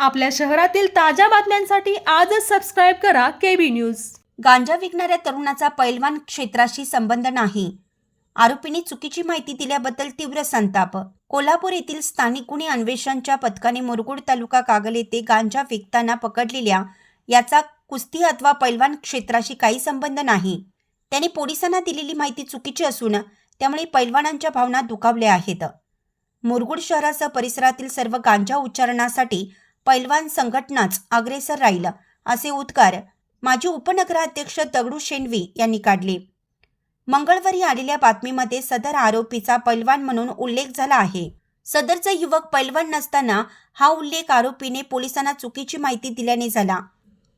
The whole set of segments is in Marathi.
आपल्या शहरातील ताज्या बातम्यांसाठी आजच सबस्क्राईब करा केबी न्यूज गांजा विकणाऱ्या तरुणाचा पैलवान क्षेत्राशी संबंध नाही. आरोपीने चुकीची माहिती दिल्याबद्दल तीव्र संताप. कोल्हापूर येथील स्थानिक गुन्हे अन्वेषणच्या पथकाने मुरगुड तालुका कागल येथे गांजा विकताना पकडलेल्या याचा कुस्ती अथवा पैलवान क्षेत्राशी काही संबंध नाही. त्याने पोलिसांना दिलेली माहिती चुकीची असून त्यामुळे पैलवानांच्या भावना दुखावल्या आहेत. मुरगुड शहरासह परिसरातील सर्व गांजा उच्चारणासाठी पैलवान संघटनाच अग्रेसर राहील असे उद्गार माजी उपनगराध्यक्ष दगडू शेणवी यांनी काढले. मंगळवारी आलेल्या बातमीमध्ये सदर आरोपीचा पैलवान म्हणून उल्लेख झाला आहे. सदरचा युवक पैलवान नसताना हा उल्लेख आरोपीने पोलिसांना चुकीची माहिती दिल्याने झाला.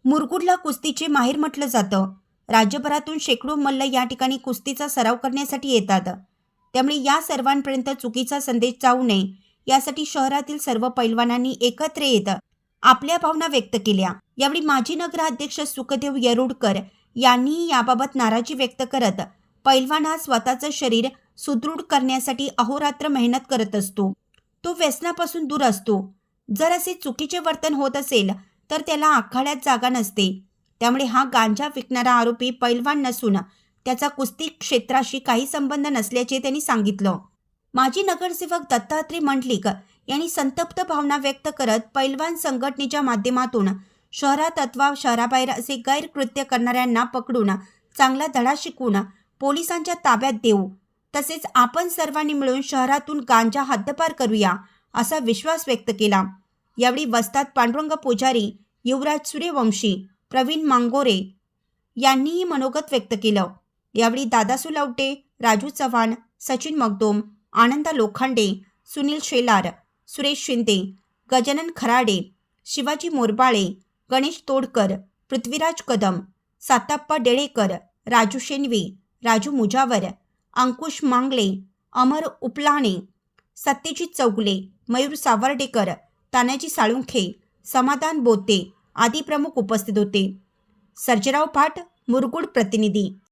मुरगुडला कुस्तीचे माहेर म्हटलं जातं. राज्यभरातून शेकडो मल्ल या ठिकाणी कुस्तीचा सराव करण्यासाठी येतात. त्यामुळे या सर्वांपर्यंत चुकीचा संदेश जाऊ नये यासाठी शहरातील सर्व पैलवानांनी एकत्र येत आपल्या भावना व्यक्त केल्या. यावेळी माजी नगराध्यक्ष सुखदेव येरुडकर यांनीही याबाबत नाराजी व्यक्त करत पैलवान हा स्वतःचं शरीर सुदृढ करण्यासाठी अहोरात्र मेहनत करत असतो. तो व्यसनापासून दूर असतो. जर असे चुकीचे वर्तन होत असेल तर त्याला आखाड्यात जागा नसते. त्यामुळे हा गांजा विकणारा आरोपी पैलवान नसून त्याचा कुस्ती क्षेत्राशी काही संबंध नसल्याचे त्यांनी सांगितलं. माजी नगरसेवक दत्तात्रय मंडलिक यांनी संतप्त भावना व्यक्त करत पैलवान संघटनेच्या माध्यमातून शहरात अथवा शहराबाहेर असे गैरकृत्य करणाऱ्यांना पकडून चांगला धडा शिकवून पोलिसांच्या ताब्यात देऊ. तसेच आपण सर्वांनी मिळून शहरातून गांजा हद्दपार करूया असा विश्वास व्यक्त केला. यावेळी वस्तात पांडुरंग पुजारी युवराज सूर्यवंशी प्रवीण मांगोरे यांनीही मनोगत व्यक्त केलं. यावेळी दादासू लवटे राजू चव्हाण सचिन मगदोम आनंदा लोखंडे सुनील शेलार सुरेश शिंदे गजानन खराडे शिवाजी मोरबाळे गणेश तोडकर पृथ्वीराज कदम साताप्पा डेळेकर राजू शेनवे राजू मुजावर अंकुश मांगले अमर उपलाणे सत्यजित चौगुले मयूर सावर्डेकर तानाजी साळुंखे समाधान बोते आदी प्रमुख उपस्थित होते. सर्जराव पाट मुरगुड प्रतिनिधी.